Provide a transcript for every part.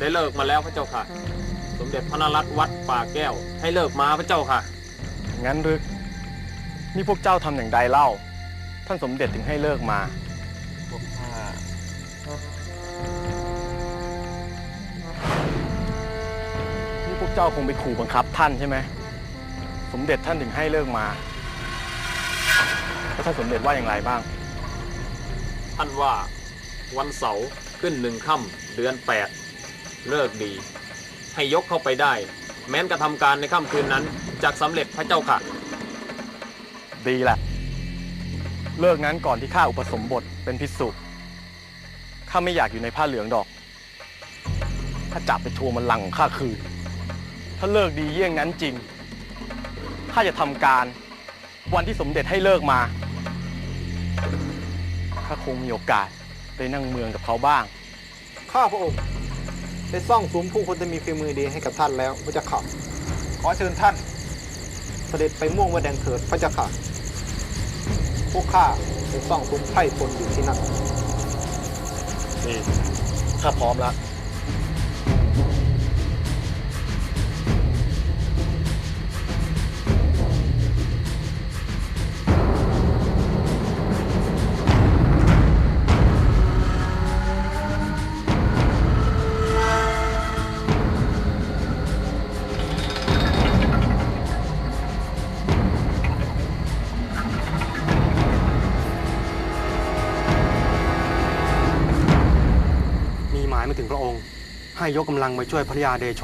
ได้เลิกมาแล้วพระเจ้าค่ะ สมเด็จพระนรัตน์วัดป่าแก้ว ให้เลิกมาพระเจ้าค่ะ งั้นหรือนี่พวกเจ้าทำอย่างใดเล่า ท่านสมเด็จถึงให้เลิกมา พวกข้านี่พวกเจ้าคงไปขู่บังคับท่านใช่ไหมสมเด็จท่านถึงให้เลิกมาแล้วท่านสมเด็จว่าอย่างไรบ้าง ท่านว่าวันเสาร์ขึ้นหนึ่งค่ำเดือนแปด เลิกดี ให้ยกเข้าไปได้ แม้นกระทำการในค่ำคืนนั้นจากสำเร็จพระเจ้าค่ะ ดีแหละ เลิกงั้นก่อนที่ข้าอุปสมบทเป็นพิสุข้าไม่อยากอยู่ในผ้าเหลืองดอก ถ้าจับไปทวงมันลังก์ของข้าคืน ถ้าเลิกดีเยี่ยงนั้นจริง ข้าจะทำการวันที่สมเด็จให้เลิกมา ข้าคงมีโอกาสได้นั่งเมืองกับเขาบ้าง ข้าพระองค์ ได้สร้างซุ้มผู้คนที่มีฝีมือดีให้กับท่านแล้วพระเจ้าค่ะ ขอเชิญท่าน เสด็จไปม่วงวัดแดงเถิดพระเจ้าค่ะ พวกข้าได้สร้างซุ้มไพร่พลอยู่ที่นั่นนี่ข้าพร้อมแล้ว ถึงพระองค์ ให้ยกกำลังไปช่วยพระยาเดโช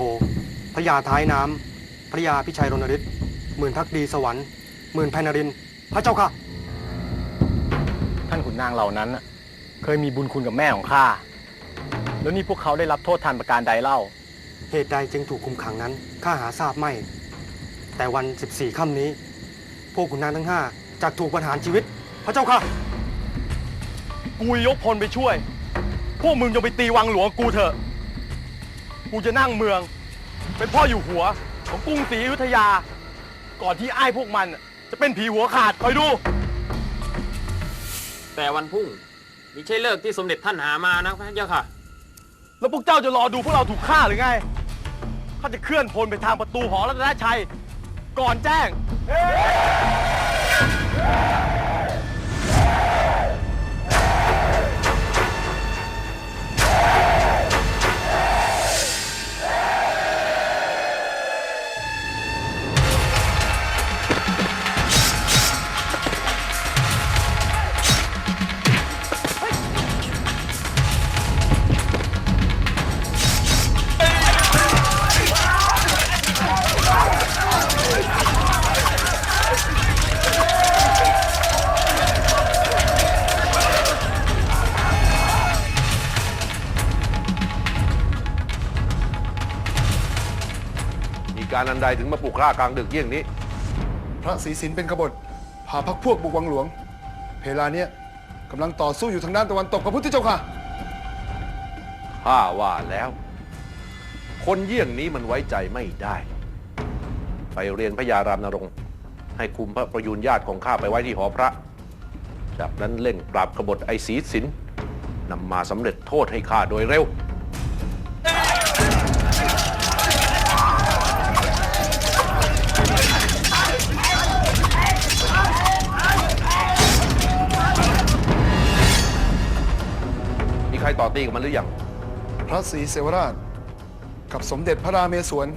พระยาท้ายน้ำพระยาพิชัยรณฤทธิ์หมื่นพักดีสวรรค์หมื่นแพนรินทร์พระเจ้าค่ะ ท่านขุนนางเหล่านั้นน่ะเคยมีบุญคุณกับแม่ของข้า แล้วนี่พวกเขาได้รับโทษทันประการใดเล่า เหตุใดจึงถูกคุมขังนั้นข้าหาทราบไม่ แต่วัน 14 ค่ำนี้ พวกขุนนางทั้งห้าจะถูกประหารชีวิต พระเจ้าค่ะ กูยกพลไปช่วยพ วกมึงจะไปตีวังหลวงกูเถอะ กูจะนั่งเมือง เป็นพ่ออยู่หัว ของกรุงศรีอยุธยา ก่อนที่ไอ้ายพวกมันน่ะจะเป็นผีหัวขาดคอยดู แต่วันพรุ่งมิใช่เลิกที่สมเด็จท่านหามานะพระเจ้าค่ะ แล้วพวกเจ้าจะรอดูพวกเราถูกฆ่าหรือไงข้าจะเคลื่อนพลไปทางประตูหอรัตนชัย ก่อนแจ้ง การอันใดถึงมาปลุกฆ่ากลางดึกเยี่ยงนี้ พระศรีสินเป็นกบฏพาพักพวกบุกวังหลวง เพลาเนี้ยกำลังต่อสู้อยู่ทางด้านตะวันตกพระพุทธเจ้าค่ะ ข้าว่าแล้ว คนเยี่ยงนี้มันไว้ใจไม่ได้ ไปเรียนพระยารามนรงค์ ให้คุมพระประยูนญาติของข้าไปไว้ที่หอพระ จากนั้นเร่งปราบกบฏไอศีสินนำมาสำเร็จโทษให้ข้าโดยเร็ว ต่อตีกับมันหรือยังพระศรีเสวราช กับสมเด็จพระราเมศวร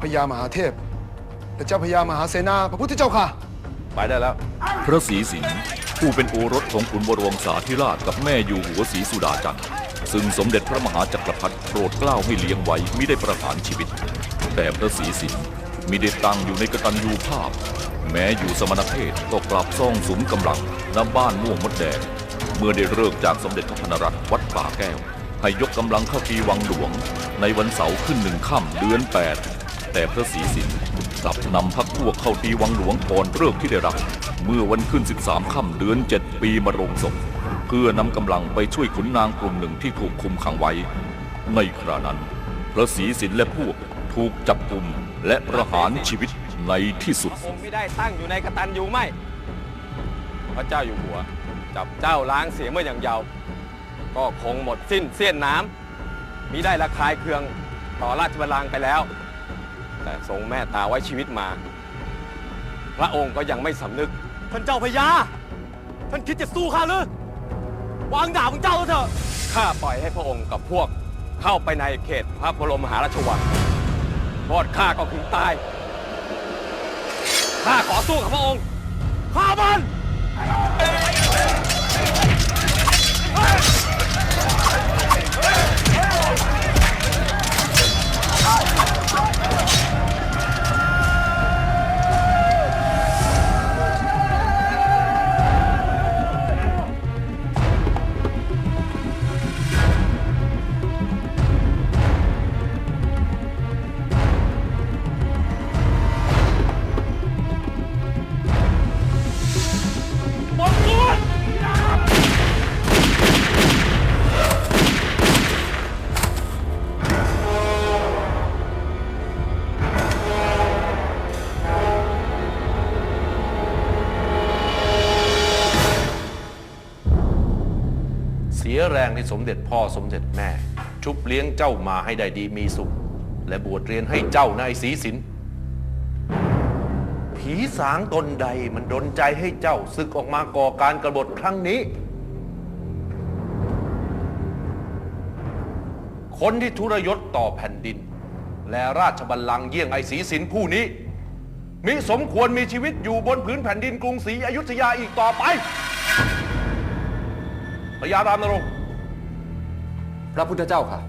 พญามหาเทพและเจ้าพญามหาเสนาพระพุทธเจ้าค่ะ ไปได้แล้ว พระศรีสิงห์ผู้เป็นโอรสของขุนบรวงศาธิราชกับแม่อยู่หัวศรีสุดาจันทร์ซึ่งสมเด็จพระมหาจักรพรรดิโปรดเกล้าให้เลี้ยงไว้มิได้ประหารชีวิต แต่พระศรีสิงห์มิได้ตั้งอยู่ในกตัญญูภาพ แม้อยู่สมณเพศก็กลับซ่องสุมกำลังณบ้านม่วงมดแดง เมื่อได้เลิกจากสมเด็จพระพนรัตน์วัดป่าแก้ว ให้ยกกำลังเข้าตีวังหลวง ในวันเสาร์ขึ้นหนึ่งค่ำเดือนแปดแต่พระศรีสิงห์กลับนำพักพวกเข้าตีวังหลวงก่อนเลิกที่ได้รับ เมื่อวันขึ้น 13 ค่ำเดือน 7 ปีมะโรงศพเพื่อนำกำลังไปช่วยขุนนางกลุ่มหนึ่งที่ถูกคุมขังไว้ ในครานั้น พระศรีสินและพวกถูกจับกุมและประหารชีวิตในที่สุดคงไม่ได้ตั้งอยู่ในกตันยูไม่ พระเจ้าอยู่หัว จับเจ้าล้างเสียเมื่ออย่างเยาว์ก็คงหมดสิ้นเสี้ยนน้ำมีได้ระคายเคืองต่อราชบัลลังก์ไปแล้ว แต่ทรงแม่ตาไว้ชีวิตมา พระองค์ก็ยังไม่สำนึก ท่านเจ้าพญา ท่านคิดจะสู้ข้าหรือ วางดาบของเจ้าเถอะ ข้าปล่อยให้พระองค์กับพวกเข้าไปในเขตพระบรมมหาราชวังโทษข้าก็คือตาย ข้าขอสู้กับพระองค์ ข้ามัน แรงที่สมเด็จพ่อสมเด็จแม่ ชุบเลี้ยงเจ้ามาให้ได้ดีมีสุข และบวชเรียนให้เจ้านายศรีสินผีสางตนใดมันดนใจให้เจ้าศึกออกมาก่อการกรบฏครั้งนี้ คนที่ทุรยศต่อแผ่นดิน และราชบัลลังก์เยี่ยงไอศรีสินผู้นี้ มิสมควรมีชีวิตอยู่บนผืนแผ่นดินกรุงศรีอยุธยาอีกต่อไปพระยารามนรงค์ ระพุทธเจ้าค่ะ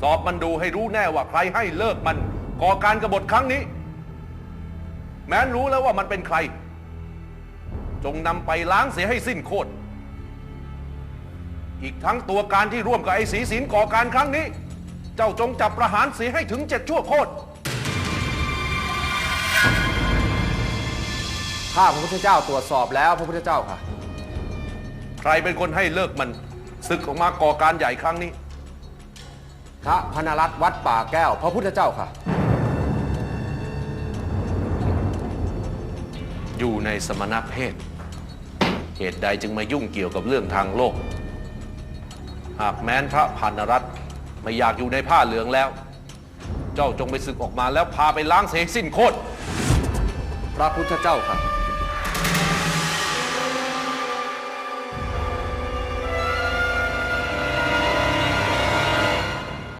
สอบมันดูให้รู้แน่ว่าใครให้เลิกมันก่อการกรบฏครั้งนี้ แม้นรู้แล้วว่ามันเป็นใคร จงนำไปล้างเสียให้สิ้นโคตรอีกทั้งตัวการที่ร่วมกับไอ้ศรีสินก่อการครั้งนี้ เจ้าจงจับประหารเสียให้ถึงเจ็ดชั่วโคตรข้าพระพุทธเจ้าตรวจสอบแล้วพระพุทธเจ้าค่ะ ใครเป็นคนให้เลิกมันศึกออกมาก่อการใหญ่ครั้งนี้ พระพนรัตน์วัดป่าแก้ว พระพุทธเจ้าค่ะ อยู่ในสมณเพศ เหตุใดจึงมายุ่งเกี่ยวกับเรื่องทางโลก หากแม้นพระพันรัตน์ไม่อยากอยู่ในผ้าเหลืองแล้ว เจ้าจงไปศึกออกมาแล้วพาไปล้างเสกสิ้นโคตรพระพุทธเจ้าค่ะ